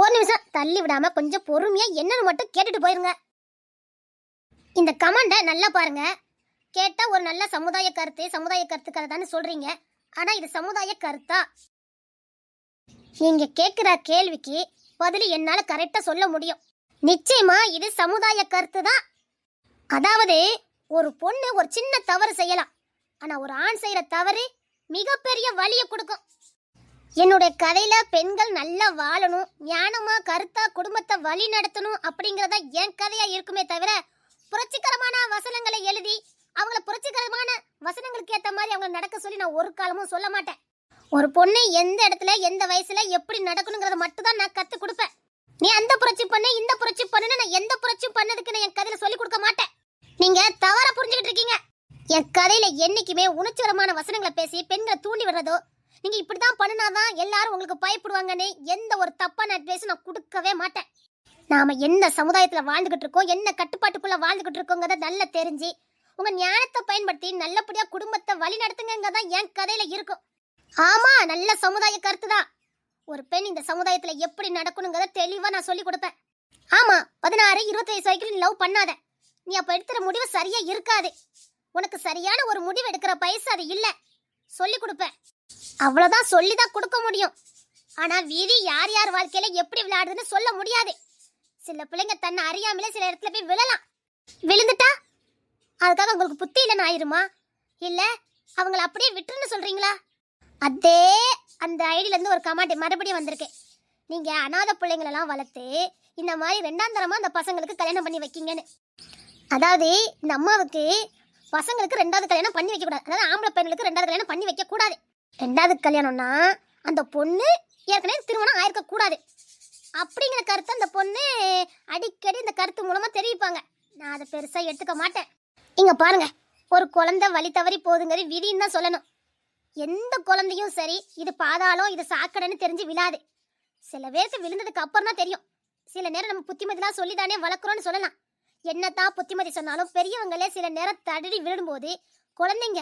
ஒரு நிமிஷம் தள்ளி விடாம கொஞ்சம் பொறுமையா என்னன்னு மட்டும் கேட்டுட்டு போயிருங்க. இந்த கமெண்டை நல்லா பாருங்க. கேட்டா ஒரு நல்ல சமுதாய கருத்து சமுதாய கருத்துக்களை தானே சொல்றீங்க. ஆனா இது சமுதாய கருத்தா? நீங்க கேட்குற கேள்விக்கு பதில் என்னால கரெக்டா சொல்ல முடியும். நிச்சயமா இது சமுதாய கருத்து தான் அதாவது ஒரு பொண்ணு ஒரு சின்ன தவறு செய்யலாம். ஆனா ஒரு ஆண் செய்யற தவறு மிகப்பெரிய வலியை கொடுக்கும். என்னுடைய கதையில பெண்கள் நல்லா வாழணும் ஞானமா கருத்தா குடும்பத்தை வழி நடத்தணும் அப்படிங்கறத என் கதையா இருக்குமே தவிர புரட்சிகரமான வசனங்களை எழுதி அவங்கள புரட்சிகரமான வசனங்களுக்கு ஏத்த மாதிரி அவங்க நடக்க சொல்லி நான் ஒரு காலமும் சொல்ல மாட்டேன். ஒரு பொண்ணு எந்த இடத்துல எந்த வயசுல எப்படி நடக்கணுங்கிறத மட்டும் தான் நான் கத்து கொடுப்பேன். நீ அந்த புரட்சி பண்ணு இந்த புரட்சி பண்ணுன்னு நான் எந்த புரட்சி பண்ணதுக்கு நான் என் கதையில சொல்லி கொடுக்க மாட்டேன். நீங்க தவறா புரிஞ்சுக்கிட்டு இருக்கீங்க. என் கதையில என்னைக்குமே உணர்ச்சிகரமான வசனங்களை பேசி பெண்களை தூண்டி விடுறதோ நீங்க இப்படிதான் பண்ணினாதான் எல்லாரும் உங்களுக்கு பயப்படுவாங்கன்னு எந்த ஒரு தப்பான அட்வைஸும் நான் கொடுக்கவே மாட்டேன். நாம என்ன சமுதாயத்துல வாழ்ந்துகிட்டு இருக்கோம் என்ன கட்டுப்பாட்டுக்குள்ள வாழ்ந்துகிட்டு இருக்கோங்கிறத நல்லா தெரிஞ்சு உங்க ஞானத்தை பயன்படுத்தி நல்லபடியா குடும்பத்தை வழி நடத்துங்கதான் என் கதையில இருக்கும். ஆமா நல்ல சமுதாய கருத்து தான். ஒரு பெண் இந்த சமுதாயத்துல எப்படி நடக்கணுங்கிறத தெளிவா நான் சொல்லி கொடுப்பேன். ஆமா பதினாறு இருபத்தி வயசு வரைக்கும் நீ லவ் பண்ணாத. நீ அப்ப எடுக்கிற முடிவு சரியா இருக்காது. உனக்கு சரியான ஒரு முடிவு எடுக்கிற வயசு அது இல்ல. சொல்லி கொடுப்பேன். அவ்வளவுதான் சொல்லி தான் கொடுக்க முடியும். ஆனா விதி யார் யார் வாழ்க்கையில எப்படி விளையாடுதுன்னு சொல்ல முடியாது. சில பிள்ளைங்க தன்னை அறியாமலே சில இடத்துல போய் விழலாம். விழுந்துட்டா? அதுக்காக உங்களுக்கு புத்தி இல்லைன்னு ஆயிருமா? இல்ல அவங்கள அப்படியே விட்டுருன்னு சொல்றீங்களா? அதே அந்த ஐடியில இருந்து ஒரு கமாண்ட் மறுபடியும் வந்திருக்கு. நீங்க அனாதை பிள்ளைங்களெல்லாம் வளர்த்து இந்த மாதிரி ரெண்டாம் தரமா அந்த பசங்களுக்கு கல்யாணம் பண்ணி வைக்கீங்கன்னு. அதாவது இந்த அம்மாவுக்கு பசங்களுக்கு ரெண்டாவது கல்யாணம் பண்ணி வைக்க கூடாது அதாவது ஆம்பளை பெண்களுக்கு ரெண்டாவது கல்யாணம் பண்ணி வைக்க கூடாது ரெண்டாவது கல்யாணம்னா அந்த பொண்ணு ஏற்கனவே திருமணம் ஆயிருக்க கூடாது அப்படிங்கிற கருத்தை அந்த பொண்ணு அடிக்கடி இந்த கருத்து மூலமா தெரிவிப்பாங்க. நான் அதை பெருசா எடுத்துக்க மாட்டேன். இங்க பாருங்க ஒரு குழந்தை வழி தவறி போகுதுங்கிறது விதின்னு தான் சொல்லணும். எந்த குழந்தையும் சரி இது பாதாளம் இது சாக்கடைன்னு தெரிஞ்சு விழாது. சில பேருக்கு விழுந்ததுக்கு அப்புறம் தான் தெரியும். சில நேரம் நம்ம புத்திமதிலாம் சொல்லி தானே வளர்க்குறோம்னு சொல்லலாம். என்னதான் புத்திமதி சொன்னாலும் பெரியவங்களே சில நேரம் தடடி விழும்போது குழந்தைங்க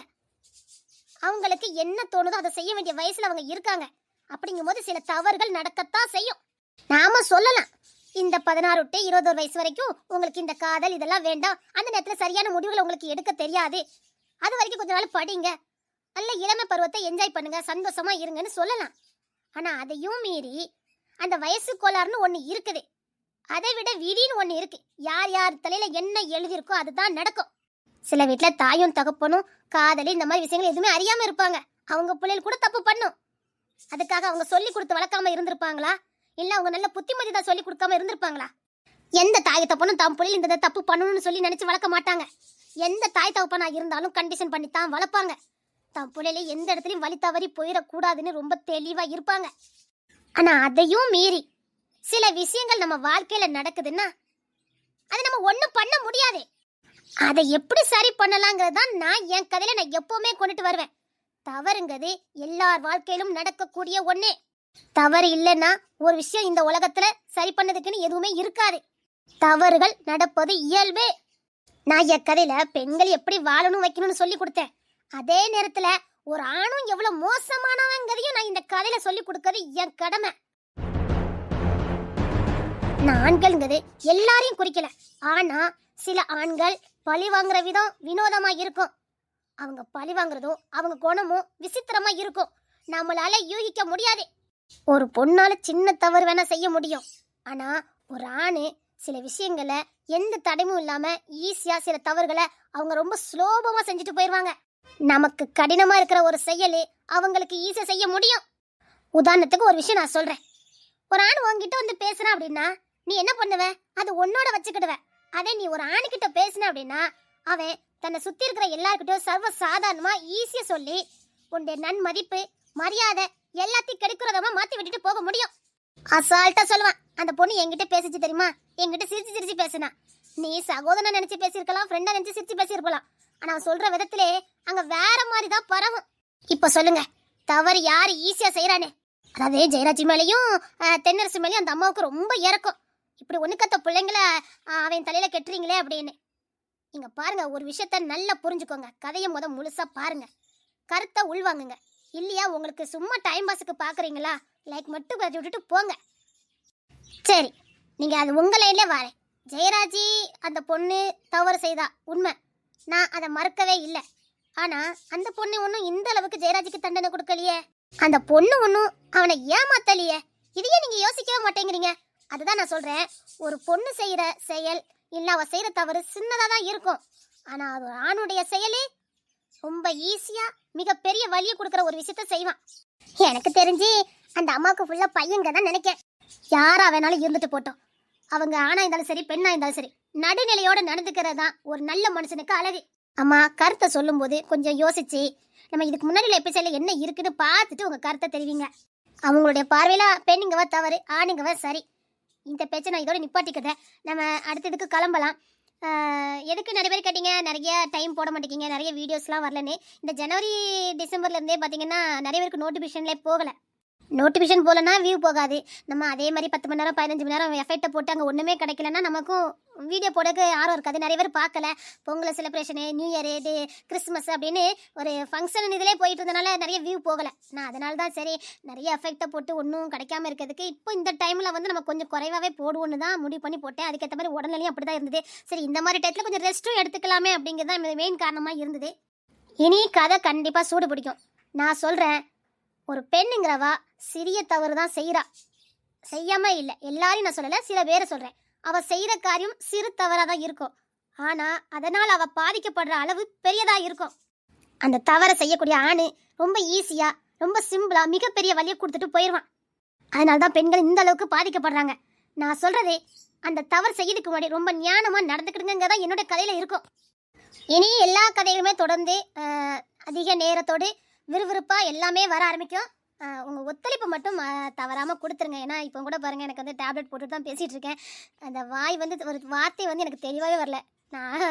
அவங்களுக்கு என்ன தோணுதோ அதை செய்ய வேண்டிய வயசுல அவங்க இருக்காங்க. அப்படிங்கும்போது சில தவறுகள் நடக்கத்தான் செய்யும். நாம சொல்லலாம். இந்த பதினாறு டு ஒரு வயசு வரைக்கும் உங்களுக்கு இந்த காதல் இதெல்லாம் வேண்டாம். அந்த நேரத்துல சரியான முடிவுகளை உங்களுக்கு எடுக்க தெரியாது. அது வரைக்கும் கொஞ்ச நாள் படிங்க. நல்ல இளமை பருவத்தை என்ஜாய் பண்ணுங்க. சந்தோஷமா இருங்கன்னு சொல்லலாம். ஆனா அதையும் மீறி அந்த வயசு கோளாறுன்னு ஒன்று இருக்குது. அதை விட விதின்னு ஒன்று இருக்கு. யார் யார் தலையில என்ன எழுதியிருக்கோ அதுதான் நடக்கும். சில வீட்டில் தாயும் தகப்பனும் காதலி இந்த மாதிரி விஷயங்கள் எதுவுமே அறியாம இருப்பாங்க. அவங்க பிள்ளைகள் கூட தப்பு பண்ணும். அதுக்காக அவங்க சொல்லி கொடுத்து வளர்க்காம இருந்திருப்பாங்களா? இல்ல அவங்க நல்ல புத்திமதி தான் சொல்லி கொடுக்காம இருந்திருப்பாங்களா? எந்த தாய் தப்பனும் தம் பிள்ளைகள் இந்த தப்பு பண்ணணும்னு சொல்லி நினைச்சு வளர்க்க மாட்டாங்க. எந்த தாய் தகப்பனா இருந்தாலும் கண்டிஷன் பண்ணி தான் வளர்ப்பாங்க. தம் பிள்ளையில எந்த இடத்துலயும் வழி தவறி போயிடக்கூடாதுன்னு ரொம்ப தெளிவா இருப்பாங்க. ஆனா அதையும் மீறி சில விஷயங்கள் நம்ம வாழ்க்கையில நடக்குதுன்னா அதை நம்ம ஒன்றும் பண்ண முடியாது. அதை எப்படி சரி பண்ணலாங்கிறது தான் நான் என் கதையில நான் எப்பவுமே கொண்டுட்டு வருவேன். தவறுங்கிறது எல்லார் வாழ்க்கையிலும் நடக்கக்கூடிய ஒண்ணே. தவறு இல்லைன்னா ஒரு விஷயம் இந்த உலகத்துல சரி பண்ணதுக்குன்னு எதுவுமே இருக்காது. தவறுகள் நடப்பது இயல்பே. நான் என் கதையில பெண்கள் எப்படி வாழணும் வைக்கணும்னு சொல்லி கொடுத்தேன். அதே நேரத்துல ஒரு ஆணும் எவ்வளவு மோசமானவங்கிறதையும் நான் இந்த கதையில சொல்லி கொடுக்கறது என் கடமை. நான் ஆண்கள்ங்கிறது எல்லாரையும் குறிக்கல. ஆனா சில ஆண்கள் பழி வாங்குற விதம் வினோதமா இருக்கும். அவங்க பழி வாங்குறதும் அவங்க குணமும் விசித்திரமா இருக்கும். நம்மளால யூகிக்க முடியாது. ஒரு பொண்ணால சின்ன தவறு வேணா செய்ய முடியும். ஆனா ஒரு ஆணு சில விஷயங்களை எந்த தடையும் இல்லாம ஈஸியா சில தவறுகளை அவங்க ரொம்ப சுலோபமாக செஞ்சுட்டு போயிடுவாங்க நமக்கு கடினமா இருக்கிற ஒரு செயல் அவங்களுக்கு ஈஸியா செய்ய முடியும். உதாரணத்துக்கு ஒரு விஷயம் நான் சொல்றேன். ஒரு ஆண் உன்கிட்ட வந்து பேசுறான் அப்படின்னா நீ என்ன பண்ணுவ? அது உன்னோட வச்சுக்கிடுவேன் அதே நீ ஒரு ஆணிக்கிட்ட பேசின அப்படின்னா அவன் தன்னை சுற்றி இருக்கிற எல்லாருக்கிட்டையும் சர்வ சாதாரணமாக ஈஸியாக சொல்லி உன்னுடைய நன்மதிப்பு மரியாதை எல்லாத்தையும் கெடுக்கிறதமா மாற்றி விட்டுட்டு போக முடியும். அசால்ட்டாக சொல்லுவான். அந்த பொண்ணு என்கிட்ட பேசிச்சு தெரியுமா? என்கிட்ட சிரிச்சு சிரிச்சு பேசினா. நீ சகோதரன் நினச்சி பேசியிருக்கலாம் ஃப்ரெண்டாக நினச்சி சிரிச்சு பேசியிருக்கலாம். ஆனால் அவன் சொல்ற விதத்திலே அங்கே வேற மாதிரி தான் பரவும். இப்போ சொல்லுங்க தவறு யார் ஈஸியாக செய்கிறானே அதாவது ஜெயராஜி மேலேயும் தென்னரசு மேலேயும் அந்த அம்மாவுக்கு ரொம்ப இறக்கும். இப்படி ஒன்றுக்கத்த பிள்ளைங்கள அவன் தலையில் கெட்டுறீங்களே அப்படின்னு. நீங்கள் பாருங்க ஒரு விஷயத்த நல்லா புரிஞ்சுக்கோங்க. கதையை முத முழுசாக பாருங்கள் கருத்தை உள்வாங்குங்க. இல்லையா உங்களுக்கு சும்மா டைம் பாஸுக்கு பார்க்குறீங்களா லைக் மட்டும் கட்டி விட்டுட்டு போங்க. சரி நீங்கள் அது உங்கள் லைன்ல வரேன். ஜெயராஜி அந்த பொண்ணு தவறு செய்தா? உண்மை. நான் அதை மறக்கவே இல்லை. ஆனால் அந்த பொண்ணு ஒன்றும் இந்த அளவுக்கு ஜெயராஜுக்கு தண்டனை கொடுக்கலையே. அந்த பொண்ணு ஒன்றும் அவனை ஏமாத்தலையே. இதையே நீங்கள் யோசிக்கவே மாட்டேங்கிறீங்க. அதுதான் நான் சொல்கிறேன் ஒரு பொண்ணு செய்கிற செயல் இல்லை அவள் செய்கிற தவறு சின்னதாக தான் இருக்கும். ஆனால் அது ஒரு ஆணுடைய செயலே ரொம்ப ஈஸியாக மிகப்பெரிய வலியை கொடுக்குற ஒரு விஷயத்த செய்வான். எனக்கு தெரிஞ்சு அந்த அம்மாவுக்கு ஃபுல்லாக பையங்க தான் நினைக்கேன். யாராக வேணாலும் இருந்துட்டு போட்டோம். அவங்க ஆணாக இருந்தாலும் சரி பெண்ணாக இருந்தாலும் சரி நடுநிலையோடு நடந்துக்கிறது தான் ஒரு நல்ல மனுஷனுக்கு அழகு. அம்மா கருத்தை சொல்லும்போது கொஞ்சம் யோசிச்சு நம்ம இதுக்கு முன்னாடி எப்படி என்ன இருக்குன்னு பார்த்துட்டு உங்கள் கருத்தை தெரிவிங்க. அவங்களுடைய பார்வையில் பெண்ணுங்கவ தவறு ஆணுங்கவ சரி. இந்த பேச்சை நான் இதோட நிப்பாட்டிக்கிறேன் நம்ம அடுத்ததுக்கு கிளம்பலாம். எதுக்கு நிறைய பேர் கேட்டீங்க? நிறைய டைம் போட மாட்டேங்கிங்க நிறைய வீடியோஸ்லாம் வரலன்னு. இந்த ஜனவரி டிசம்பர்லேருந்தே பார்த்தீங்கன்னா நிறைய பேருக்கு நோட்டிஃபிகேஷன்லேயே போகலை. நோட்டிஃபிகேஷன் போகலன்னா வியூ போகாது. நம்ம அதே மாதிரி பத்து மணி நேரம் பதினஞ்சு மணி நேரம் எஃபெக்ட்டை போட்டு அங்கே ஒன்றுமே கிடைக்கலன்னா நமக்கும் வீடியோ போடக்கு ஆர்வம் இருக்காது. நிறைய பேர் பார்க்கல. பொங்கல் செலிப்ரேஷனு நியூ இயர் இது கிறிஸ்மஸ் அப்படின்னு ஒரு ஃபங்க்ஷன் இதிலே போயிட்டு இருந்தனால நிறைய வியூ போகலை. நான் அதனால தான் சரி நிறைய எஃபெக்ட்டை போட்டு ஒன்றும் கிடைக்காம இருக்கிறதுக்கு இப்போ இந்த டைமில் வந்து நம்ம கொஞ்சம் குறைவாகவே போடுவோன்னு தான் முடிவு பண்ணி போட்டேன். அதுக்கேற்ற மாதிரி உடல்நிலையும் அப்படி தான் இருந்தது. சரி இந்த மாதிரி டயத்தில் கொஞ்சம் ரெஸ்ட்டும் எடுத்துக்கலாமே அப்படிங்கிறது தான் மெயின் காரணமாக இருந்தது. இனி கதை கண்டிப்பாக சூடு பிடிக்கும். நான் சொல்கிறேன் ஒரு பெண்ணுங்கிறவா சிறிய தவறு தான் செய்கிறா செய்யாம இல்லை. எல்லாரையும் நான் சொல்லலை சில பேரை சொல்கிறேன் அவள் செய்கிற காரியம் சிறு தவறாக தான் இருக்கும். ஆனால் அதனால் அவள் பாதிக்கப்படுற அளவு பெரியதாக இருக்கும். அந்த தவறை செய்யக்கூடிய ஆணு ரொம்ப ஈஸியாக ரொம்ப சிம்பிளாக மிகப்பெரிய வழியை கொடுத்துட்டு போயிடுவான் அதனால தான் பெண்கள் இந்த அளவுக்கு பாதிக்கப்படுறாங்க. நான் சொல்கிறதே அந்த தவறு செய்யறதுக்கு முன்னாடி ரொம்ப ஞானமாக நடந்துக்கிடுங்க தான் என்னோட கதையில் இருக்கும். இனி எல்லா கதைகளுமே தொடர்ந்து அதிக நேரத்தோடு விறுவிறுப்பாக எல்லாமே வர ஆரம்பிக்கும். உங்கள் ஒத்துழைப்பு மட்டும் தவறாமல் கொடுத்துருங்க. ஏன்னா இப்போ கூட பாருங்கள் எனக்கு வந்து டேப்லெட் போட்டு தான் பேசிகிட்டு இருக்கேன். அந்த வாய் வந்து ஒரு வார்த்தை வந்து எனக்கு தெளிவாகவே வரல. நான்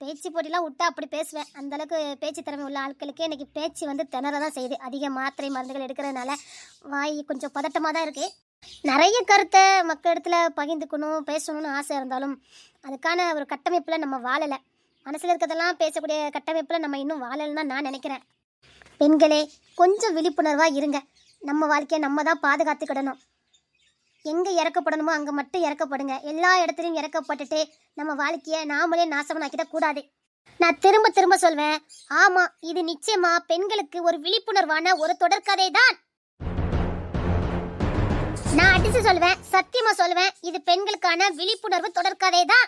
பேச்சு போட்டிலாம் விட்டா அப்படி பேசுவேன். அந்த அளவுக்கு பேச்சு திறமை உள்ள ஆட்களுக்கே இன்னைக்கு பேச்சு வந்து திணற தான் செய்யுது. அதிக மாத்திரை மருந்துகள் எடுக்கிறதுனால வாய் கொஞ்சம் பதட்டமாக தான் இருக்குது நிறைய கருத்தை மக்களிடத்துல பகிர்ந்துக்கணும் பேசணும்னு ஆசை இருந்தாலும் அதுக்கான ஒரு கட்டமைப்பில் நம்ம வாழலை. மனசில் இருக்கிறதெல்லாம் பேசக்கூடிய கட்டமைப்பில் நம்ம இன்னும் வாழலைன்னு தான் நான் நினைக்கிறேன். பெண்களே கொஞ்சம் விழிப்புணர்வாக இருங்க. நம்ம வாழ்க்கையை நம்ம தான் பாதுகாத்துக்கிடணும். எங்கே இறக்கப்படணுமோ அங்கே மட்டும் இறக்கப்படுங்க. எல்லா இடத்துலையும் இறக்கப்பட்டுட்டு நம்ம வாழ்க்கையை நாமளே நாசமாக்கிட கூடாது. நான் திரும்ப திரும்ப சொல்வேன். ஆமா இது நிச்சயமா பெண்களுக்கு ஒரு விழிப்புணர்வான ஒரு தொடர்கதை தான் நான் அடிச்சு சொல்வேன் சத்தியமா சொல்வேன் இது பெண்களுக்கான விழிப்புணர்வு தொடர்கதை தான்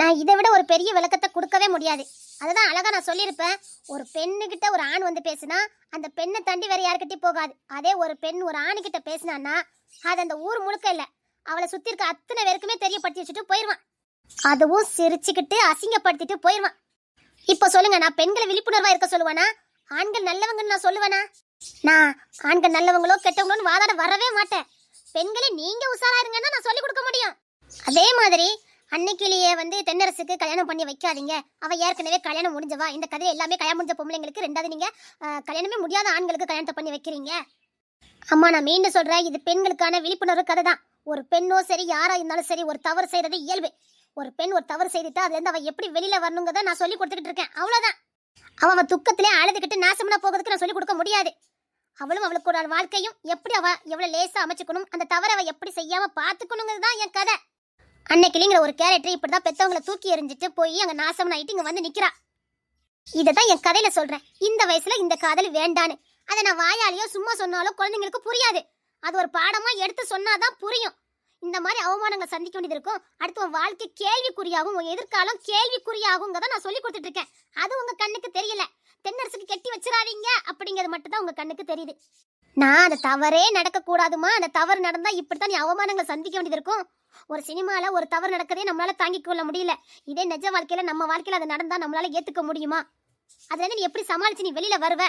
நான் இதை விட ஒரு பெரிய விளக்கத்தை கொடுக்கவே முடியாது. அதுதான் அழகா நான் சொல்லியிருப்பேன். ஒரு பெண்ணுகிட்ட ஒரு ஆண் வந்து பேசுனா அந்த பெண்ணை தாண்டி வேற யாருக்கிட்டையும் போகாது. அதே ஒரு பெண் ஒரு ஆணுகிட்ட பேசினான்னா அது அந்த ஊர் முழுக்க இல்லை. அவளை சுத்தி இருக்க அத்தனை பேருக்குமே தெரியப்படுத்தி வச்சுட்டு போயிடுவான் அதுவும் சிரிச்சுக்கிட்டு அசிங்கப்படுத்திட்டு போயிடுவான் இப்போ சொல்லுங்க நான் பெண்களை விழிப்புணர்வா இருக்க சொல்லுவேனா? ஆண்கள் நல்லவங்கன்னு நான் சொல்லுவேனா? நான் ஆண்கள் நல்லவங்களோ கெட்டவங்களோன்னு வாதாட வரவே மாட்டேன். பெண்களை நீங்க உஷாரா இருங்கன்னா நான் சொல்லி கொடுக்க முடியும். அதே மாதிரி அன்னைக்கிலேயே வந்து தென்னரசுக்கு கல்யாணம் பண்ணி வைக்காதீங்க. அவ ஏற்கனவே கல்யாணம் முடிஞ்சவா. இந்த கதை எல்லாமே கல்யாணம் முடிஞ்ச பொம்பளைங்களுக்கு ரெண்டாவது நீங்க கல்யாணமே முடியாத ஆண்களுக்கு கல்யாணத்தை பண்ணி வைக்கிறீங்க. அம்மா நான் மீண்டும் சொல்றேன் இது பெண்களுக்கான விழிப்புணர்வு கதை தான் ஒரு பெண்ணோ சரி யாரா இருந்தாலும் சரி ஒரு தவறு செய்யறது இயல்பு. ஒரு பெண் ஒரு தவறு செய்துட்டா அதுலேருந்து அவ எப்படி வெளியில வரணுங்கிறத நான் சொல்லி கொடுத்துக்கிட்டு இருக்கேன். அவ்வளவுதான். அவள் அவ துக்கத்திலே அழுதுகிட்டு நாசம்னா போகிறதுக்கு நான் சொல்லி கொடுக்க முடியாது. அவளும் அவளுக்கு ஒரு வாழ்க்கையும் எப்படி அவ எவ்வளவு லேசா அமைச்சுக்கணும் அந்த தவறை அவ எப்படி செய்யாம பாத்துக்கணுங்கிறது தான் என் கதை. அன்னைக்கிளிங்கிற ஒரு கேரக்டர் இப்படிதான் பெத்தவங்களை தூக்கி எறிஞ்சிட்டு போய் அங்க நாசம் ஆயிட்டு இங்க வந்து நிக்கிறா. இததான் என் கதையில சொல்றேன். இந்த வயசுல இந்த காதல் வேண்டான்னு. அதை நான் வாயாலேயோ சும்மா சொன்னாலும் குழந்தைங்களுக்கு புரியாது. அது ஒரு பாடமா எடுத்து சொன்னாதான் புரியும். இந்த மாதிரி அவமானங்கள் சந்திக்க வேண்டியது இருக்கும். அடுத்து உன் வாழ்க்கை கேள்விக்குறியாகும். உன் எதிர்காலம் கேள்விக்குறியாகுங்கிறத நான் சொல்லி கொடுத்துட்டு இருக்கேன். அது உங்க கண்ணுக்கு தெரியல. தென்னரசுக்கு கெட்டி வச்சிடாதீங்க அப்படிங்கிறது மட்டும் தான் உங்க கண்ணுக்கு தெரியுது. நான் அந்த தவறே நடக்கக்கூடாதுமா? அந்த தவறு நடந்தா இப்படித்தான் நீ அவமானங்களை சந்திக்க வேண்டியது இருக்கும். ஒரு சினிமாவில் ஒரு தவறு நடக்கதே நம்மளால் தாங்கிக் கொள்ள முடியல. இதே நிஜ வாழ்க்கையில் நம்ம வாழ்க்கையில் அது நடந்தால் நம்மளால் ஏற்றுக்க முடியுமா? அதுலேருந்து நீ எப்படி சமாளிச்சு நீ வெளியில் வருவ?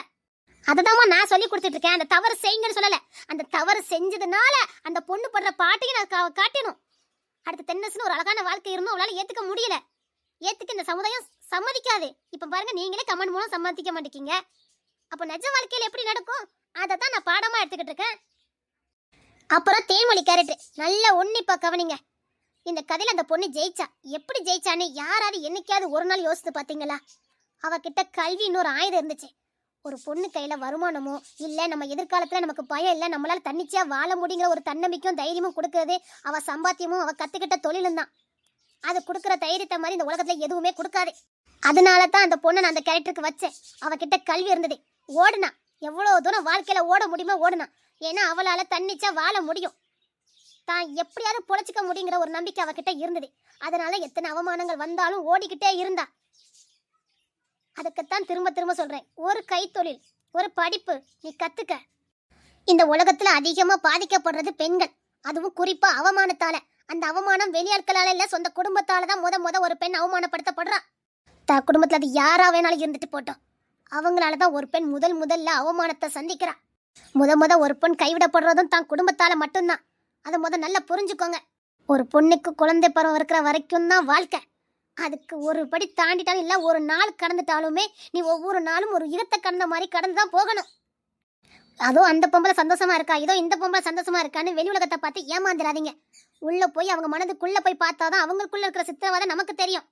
அததாம்மா நான் சொல்லி கொடுத்துட்டு இருக்கேன். அந்த தவறு செய்யுங்கன்னு சொல்லலை. அந்த தவறு செஞ்சதுனால அந்த பொண்ணு படுற பாட்டையும் நான் கா- காட்டணும். அடுத்த தென்னசுன்னு ஒரு அழகான வாழ்க்கை இருந்தும் அவளால் ஏற்றுக்க முடியல. ஏற்றுக்க இந்த சமுதாயம் சம்மதிக்காது. இப்போ பாருங்க நீங்களே கமெண்ட் மூலம் சம்மதிக்க மாட்டேங்கிங்க அப்போ நிஜ வாழ்க்கையில் எப்படி நடக்கும்? அதை தான் நான் பாடமாக எடுத்துக்கிட்டு இருக்கேன் அப்புறம் தேன்மொழி கேரக்டர் நல்லா உன்னிப்பா கவனிங்க. இந்த கதையில் அந்த பொண்ணு ஜெயிச்சா. எப்படி ஜெயிச்சான்னு யாராவது என்னைக்காவது ஒரு நாள் யோசித்து பார்த்தீங்களா? அவகிட்ட கல்வி இன்னொரு ஆயுதம் இருந்துச்சு. ஒரு பொண்ணு கையில் வருமானமோ இல்லை நம்ம எதிர்காலத்தில் நமக்கு பயம் இல்லை நம்மளால் தன்னிச்சையாக வாழ முடியுங்கிற ஒரு தன்னம்பிக்கையும் தைரியமும் கொடுக்கறது அவ சம்பாத்தியமும் அவள் கற்றுக்கிட்ட தொழிலும் தான். அது கொடுக்குற தைரியத்தை மாதிரி இந்த உலகத்தில் எதுவுமே கொடுக்காது. அதனால தான் அந்த பொண்ணை நான் அந்த கேரக்டருக்கு வச்சேன். அவகிட்ட கல்வி இருந்தது. ஓடுனா எவ்வளோ தூரம் வாழ்க்கையில் ஓட முடியுமோ ஓடுனா. ஏன்னா அவளால் தன்னிச்சா வாழ முடியும். தான் எப்படியாவது பொழைச்சிக்க முடியுங்கிற ஒரு நம்பிக்கை அவகிட்ட இருந்தது. அதனால எத்தனை அவமானங்கள் வந்தாலும் ஓடிக்கிட்டே இருந்தா. அதுக்குத்தான் திரும்ப திரும்ப சொல்கிறேன் ஒரு கைத்தொழில் ஒரு படிப்பு நீ கற்றுக்க இந்த உலகத்தில் அதிகமாக பாதிக்கப்படுறது பெண்கள். அதுவும் குறிப்பாக அவமானத்தால். அந்த அவமானம் வெளியாட்களால் இல்லை சொந்த குடும்பத்தால் தான் முத முத ஒரு பெண் அவமானப்படுத்தப்படுறா. த குடும்பத்தில் அது யாராக வேணாலும் இருந்துட்டு போட்டோம். அவங்களால தான் ஒரு பெண் முதல் முதல்ல அவமானத்தை சந்திக்கிறா. முத முத ஒரு பெண் கைவிடப்படுறதும் தான் குடும்பத்தால மட்டும்தான். அதை முத நல்லா புரிஞ்சுக்கோங்க. ஒரு பொண்ணுக்கு குழந்தை பருவம் இருக்கிற வரைக்கும் தான் வாழ்க்கை. அதுக்கு ஒரு படி தாண்டிட்டாலும் இல்லை ஒரு நாள் கடந்துட்டாலுமே நீ ஒவ்வொரு நாளும் ஒரு யுகத்தை கடந்த மாதிரி கடந்து தான் போகணும். அதுவும் அந்த பொம்பளை சந்தோஷமா இருக்கா? இதோ இந்த பொம்பளை சந்தோஷமா இருக்கான்னு வெளி உலகத்தை பார்த்து ஏமாந்துடாதீங்க உள்ள போய் அவங்க மனதுக்குள்ள போய் பார்த்தாதான் அவங்களுக்குள்ள இருக்கிற சித்திரவதை நமக்கு தெரியும்.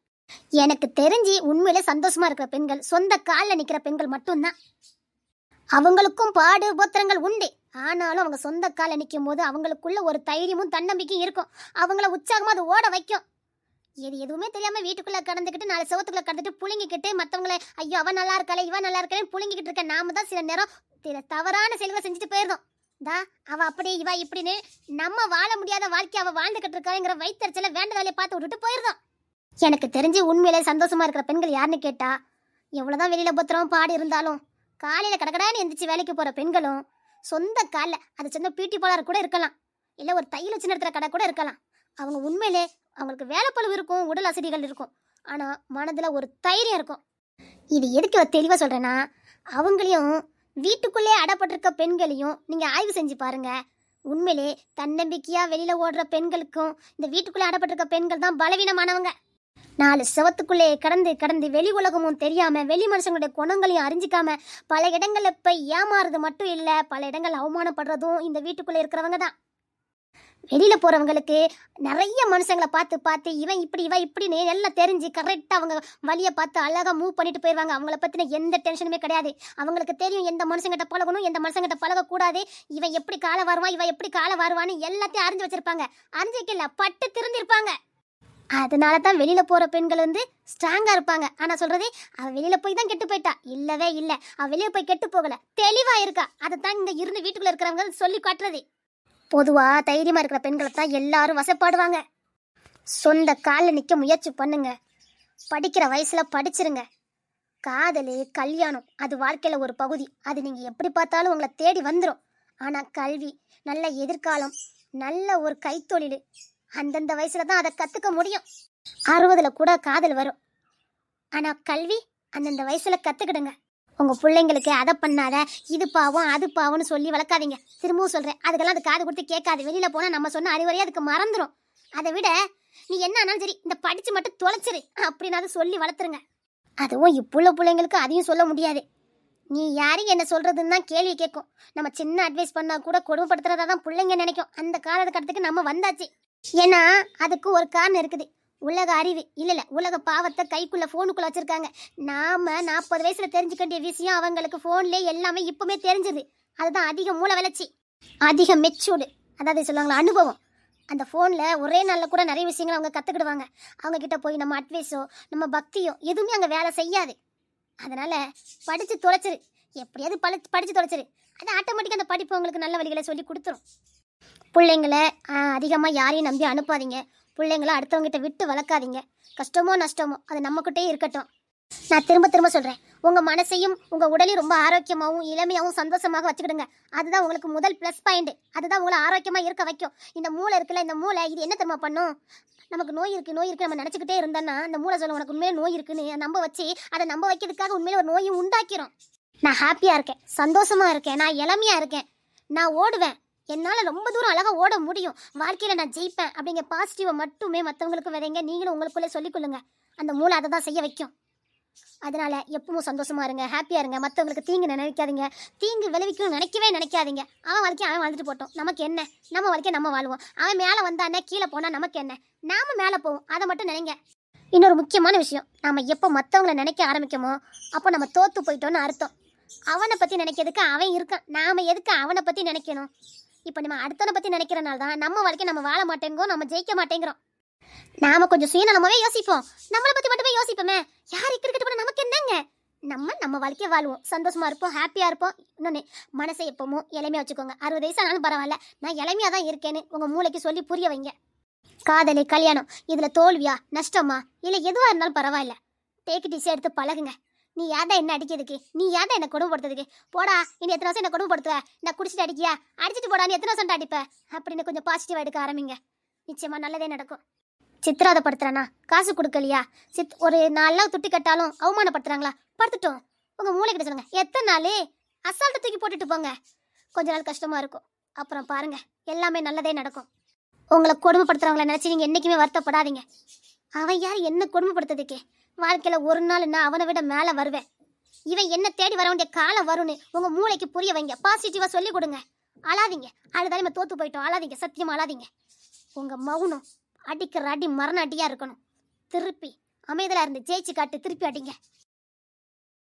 எனக்கு தெரிஞ்சு உண்மையில சந்தோஷமா இருக்கிற பெண்கள் சொந்த காலில் நிற்கிற பெண்கள் மட்டும்தான். அவங்களுக்கும் பாடு உபத்திரங்கள் உண்டு. ஆனாலும் அவங்க சொந்த காலில் நிற்கும் போது அவங்களுக்குள்ள ஒரு தைரியமும் தன்னம்பிக்கையும் இருக்கும். அவங்கள உற்சாகமாக அது ஓட வைக்கும். இது எதுவுமே தெரியாமல் வீட்டுக்குள்ளே கடந்துக்கிட்டு நாலு செவத்துக்குள்ள கடந்துட்டு புழுங்கிக்கிட்டு மற்றவங்கள ஐயோ அவன் நல்லா இருக்கலை இவன் நல்லா இருக்கலைன்னு புழுங்கிக்கிட்டு இருக்க நாம தான் சில நேரம் தவறான செலவை செஞ்சுட்டு போயிருந்தோம். தா அவ அப்படி இவ இப்படின்னு நம்ம வாழ முடியாத வாழ்க்கை அவள் வாழ்ந்துக்கிட்டு இருக்காங்கிற வயிற்றுச்சல வேண்ட வேலையை பார்த்து விட்டுட்டு போயிருந்தோம். எனக்கு தெரிஞ்சு உண்மையிலே சந்தோஷமா இருக்கிற பெண்கள் யாருன்னு கேட்டா எவ்வளோதான் வெளியில புத்திரம் பாடு இருந்தாலும் காலையில கடக்கடான்னு எந்திரிச்சு வேலைக்கு போற பெண்களும் சொந்த காலில் அது சின்ன பியூட்டி பார்லர் கூட இருக்கலாம். இல்லை ஒரு தையல் வச்சு நடத்துகிற கடை கூட இருக்கலாம். அவங்க உண்மையிலே அவங்களுக்கு வேலைப்பளவு இருக்கும் உடல் அசதிகள் இருக்கும். ஆனால் மனதில் ஒரு தைரியம் இருக்கும். இது எதுக்கு தெளிவாக சொல்கிறேன்னா அவங்களையும் வீட்டுக்குள்ளே அடப்பட்டிருக்க பெண்களையும் நீங்கள் ஆய்வு செஞ்சு பாருங்கள் உண்மையிலே தன்னம்பிக்கையாக வெளியில் ஓடுற பெண்களுக்கும் இந்த வீட்டுக்குள்ளே அடப்பட்டிருக்க பெண்கள் தான் பலவீனமானவங்க. நாலு செவத்துக்குள்ளே கடந்து கடந்து வெளி உலகமும் தெரியாம வெளி மனுஷங்களுடைய குணங்களையும் அறிஞ்சிக்காம பல இடங்கள்ல போய் ஏமாறுறது மட்டும் இல்ல பல இடங்கள் அவமானப்படுறதும் இந்த வீட்டுக்குள்ள இருக்கிறவங்க தான். வெளியில போறவங்களுக்கு நிறைய மனுஷங்களை பார்த்து பார்த்து இவன் இப்படி இவன் இப்படின்னு எல்லாம் தெரிஞ்சு கரெக்டாக அவங்க வழியை பார்த்து அழகா மூவ் பண்ணிட்டு போயிடுவாங்க அவங்கள பத்தின எந்த டென்ஷனுமே கிடையாது. அவங்களுக்கு தெரியும் எந்த மனுஷங்கிட்ட பழகணும் எந்த மனுஷங்கிட்ட பழகக்கூடாது. இவன் எப்படி காலை வருவான் இவன் எப்படி காலை வருவான்னு எல்லாத்தையும் அறிஞ்சு வச்சிருப்பாங்க. அறிஞ்சு வைக்கல பட்டு திருந்திருப்பாங்க அதனால தான் வெளியில் போகிற பெண்கள் வந்து ஸ்ட்ராங்காக இருப்பாங்க. ஆனால் சொல்கிறது அவள் வெளியில் போய் தான் கெட்டு போயிட்டா. இல்லவே இல்லை. அவள் வெளியே போய் கெட்டு போகலை. தெளிவாக இருக்கா. அதை தான் இங்கே இருந்து வீட்டுக்குள்ளே இருக்கிறவங்க சொல்லி காட்டுறது. பொதுவாக தைரியமாக இருக்கிற பெண்களை தான் எல்லாரும் வசப்பாடுவாங்க. சொந்த காலில் நிற்க முயற்சி பண்ணுங்க. படிக்கிற வயசில் படிச்சிருங்க. காதல் கல்யாணம் அது வாழ்க்கையில் ஒரு பகுதி. அது நீங்கள் எப்படி பார்த்தாலும் உங்களை தேடி வந்துடும் ஆனால் கல்வி நல்ல எதிர்காலம் நல்ல ஒரு கைத்தொழில். அந்தந்த வயசுல தான் அதை கத்துக்க முடியும். அறுபதுல கூட காதல் வரும். ஆனா கல்வி அந்தந்த வயசுல கத்துக்கிடுங்க. உங்க பிள்ளைங்களுக்கு அதை பண்ணாத இது பாவம் அது பாவம்னு சொல்லி வளர்க்காதீங்க. திரும்பவும் சொல்றேன் அதுக்கெல்லாம் அது காது கொடுத்து கேட்காது. வெளியில போனா நம்ம சொன்ன அறிவுரையே அதுக்கு மறந்துடும் அதை விட நீ என்ன ஆனாலும் சரி இந்த படிச்சு மட்டும் தொலைச்சிரு அப்படின்னு சொல்லி வளர்த்துருங்க. அதுவும் இப்புள்ள பிள்ளைங்களுக்கு அதையும் சொல்ல முடியாது. நீ யாரையும் என்ன சொல்றதுன்னு தான் கேள்வி கேட்கும். நம்ம சின்ன அட்வைஸ் பண்ணா கூட கொடுமைப்படுத்துறதா தான் பிள்ளைங்க நினைக்கும். அந்த காலகட்டத்துக்கு நம்ம வந்தாச்சு. ஏன்னா அதுக்கு ஒரு காரணம் இருக்குது. உலக அறிவு. இல்லை இல்லை உலக பாவத்தை கைக்குள்ளே ஃபோனுக்குள்ளே வச்சுருக்காங்க. நாம் நாற்பது வயசில் தெரிஞ்சுக்க விஷயம் அவங்களுக்கு ஃபோன்லேயே எல்லாமே இப்போவுமே தெரிஞ்சுது அதுதான் அதிக மூல வளர்ச்சி. அதிக மெச்சூர்டு அதாவது சொல்லுவாங்களா அனுபவம். அந்த ஃபோனில் ஒரே நாளில் கூட நிறைய விஷயங்கள் அவங்க கற்றுக்கிடுவாங்க அவங்கக்கிட்ட போய் நம்ம அட்வைஸோ நம்ம பக்தியோ எதுவுமே அங்கே வேலை செய்யாது. அதனால் படித்து தொலைச்சிரு. எப்படியாவது படி படித்து தொலைச்சிரு. அது ஆட்டோமேட்டிக்காக அந்த படிப்பு உங்களுக்கு நல்ல வழிகளை சொல்லி கொடுத்துரும். பிள்ளைங்களை அதிகமாக யாரையும் நம்பி அனுப்பாதீங்க. பிள்ளைங்கள அடுத்தவங்ககிட்ட விட்டு வளர்க்காதீங்க. கஷ்டமோ நஷ்டமோ அது நம்மக்கிட்டே இருக்கட்டும். நான் திரும்ப திரும்ப சொல்கிறேன் உங்கள் மனசையும் உங்கள் உடலையும் ரொம்ப ஆரோக்கியமாகவும் இளமையாகவும் சந்தோஷமாக வச்சுக்கிடுங்க. அதுதான் உங்களுக்கு முதல் ப்ளஸ் பாயிண்ட் அதுதான் உங்களை ஆரோக்கியமாக இருக்க வைக்கும். இந்த மூளை இருக்குல்ல இந்த மூளை இது என்ன தெரியுமா பண்ணும்? நமக்கு நோய் இருக்குது நோய் இருக்குது நம்ம நினச்சிக்கிட்டே இருந்தோன்னா அந்த மூளை சொல்ல உனக்கு உண்மையிலே நோய் இருக்குன்னு நம்ப வச்சு அதை நம்ப வைக்கிறதுக்காக உண்மையிலே ஒரு நோயும் உண்டாக்கிறோம். நான் ஹாப்பியாக இருக்கேன் சந்தோஷமாக இருக்கேன் நான் இளமையாக இருக்கேன். நான் ஓடுவேன். என்னால் ரொம்ப தூரம் அழகாக ஓட முடியும். வாழ்க்கையில் நான் ஜெயிப்பேன் அப்படிங்கிற பாசிட்டிவை மட்டுமே மற்றவங்களுக்கு விதைங்க நீங்களும் உங்களுக்குள்ளே சொல்லிக்கொள்ளுங்க அந்த மூளை அதை தான் செய்ய வைக்கும். அதனால் எப்பவும் சந்தோஷமா இருங்க ஹாப்பியாக இருங்க. மற்றவங்களுக்கு தீங்கு நினைக்காதீங்க. தீங்கு விளைவிக்கணும்னு நினைக்கவே நினைக்காதீங்க. அவன் வாழ்க்கை அவன் வாழ்ந்துட்டு போட்டோம். நமக்கு என்ன? நம்ம வாழ்க்கை நம்ம வாழ்வோம். அவன் மேலே வந்தானே கீழே போனால் நமக்கு என்ன? நாம மேலே போவோம். அதை மட்டும் நினைங்க. இன்னொரு முக்கியமான விஷயம். நாம் எப்போ மற்றவங்களை நினைக்க ஆரம்பிக்கமோ அப்போ நம்ம தோற்று போயிட்டோன்னு அர்த்தம். அவனை பற்றி நினைக்கிறதுக்கு அவன் இருக்கான். நாம் எதுக்கு அவனை பற்றி நினைக்கணும்? இப்போ நம்ம அடுத்தவனை பற்றி நினைக்கிறனால தான் நம்ம வாழ்க்கை நம்ம வாழ மாட்டேங்கிறோம் நம்ம ஜெயிக்க மாட்டேங்கிறோம். நாம கொஞ்சம் சுயநலமாவே யோசிப்போம். நம்மளை பத்தி மட்டுமே யோசிப்போமே. யார் இக்கிட்டு போனா நமக்கு என்னங்க? நம்ம நம்ம வாழ்க்கையை வாழ்வோம். சந்தோஷமா இருப்போம் ஹாப்பியா இருப்போம். இன்னொன்னு மனசை எப்பவும் இளமையா வச்சுக்கோங்க. அறுபது வயசு ஆனாலும் பரவாயில்ல. நான் இளமையா தான் இருக்கேன்னு உங்க மூளைக்கு சொல்லி புரிய வைங்க. காதலி கல்யாணம் இதுல தோல்வியா நஷ்டமா இல்ல எதுவா இருந்தாலும் பரவாயில்ல. டேக் டிஸ் எடுத்து பழகுங்க. நீ யாதா என்ன அடிக்கிறதுக்கு? நீ யாதா என்ன கொடுமைப்படுத்துறதுக்கு? போடா இனி எத்தனை வருஷம் என்ன கொடுமைப்படுத்துவ? நான் குடிச்சிட்டு அடிக்கியா? அடிச்சிட்டு போடா நீ எத்தனை வருஷம் அடிப்ப? அப்படின்னு கொஞ்சம் பாசிட்டிவாக எடுக்க ஆரம்பிங்க. நிச்சயமா நல்லதே நடக்கும். சித்திராதப்படுத்துறானா காசு கொடுக்கலையா? சித் ஒரு நாளாக துட்டி கட்டாலும் அவமானப்படுத்துறாங்களா? படுத்துட்டோம். உங்கள் மூளை கிட்ட சொல்லுங்க. எத்தனை நாள்? அசால்ட்டை தூக்கி போட்டுட்டு போங்க. கொஞ்ச நாள் கஷ்டமாக இருக்கும். அப்புறம் பாருங்க. எல்லாமே நல்லதே நடக்கும். உங்களை கொடுமைப்படுத்துறவங்கள நினச்சி நீங்கள் என்றைக்குமே வருத்தப்படாதீங்க. அவன் யார்? என்ன கொடுமைப்படுத்துறதுக்கே? வாழ்க்கையில் ஒரு நாள் நான் அவனை விட மேலே வருவேன். இவன் என்ன தேடி வர வேண்டிய காலம் வரும்னு உங்கள் மூளைக்கு புரிய வைங்க. பாசிட்டிவாக சொல்லி கொடுங்க. அழாதீங்க. அழுதாலும் நம்ம போயிட்டோம். அழாதீங்க. சத்தியமாக அழாதீங்க. உங்கள் மௌனம் அடிக்கிற அடி மரண அடியாக இருக்கணும். திருப்பி அமைதலா இருந்து ஜெயிச்சு காட்டு. திருப்பி அடிங்க.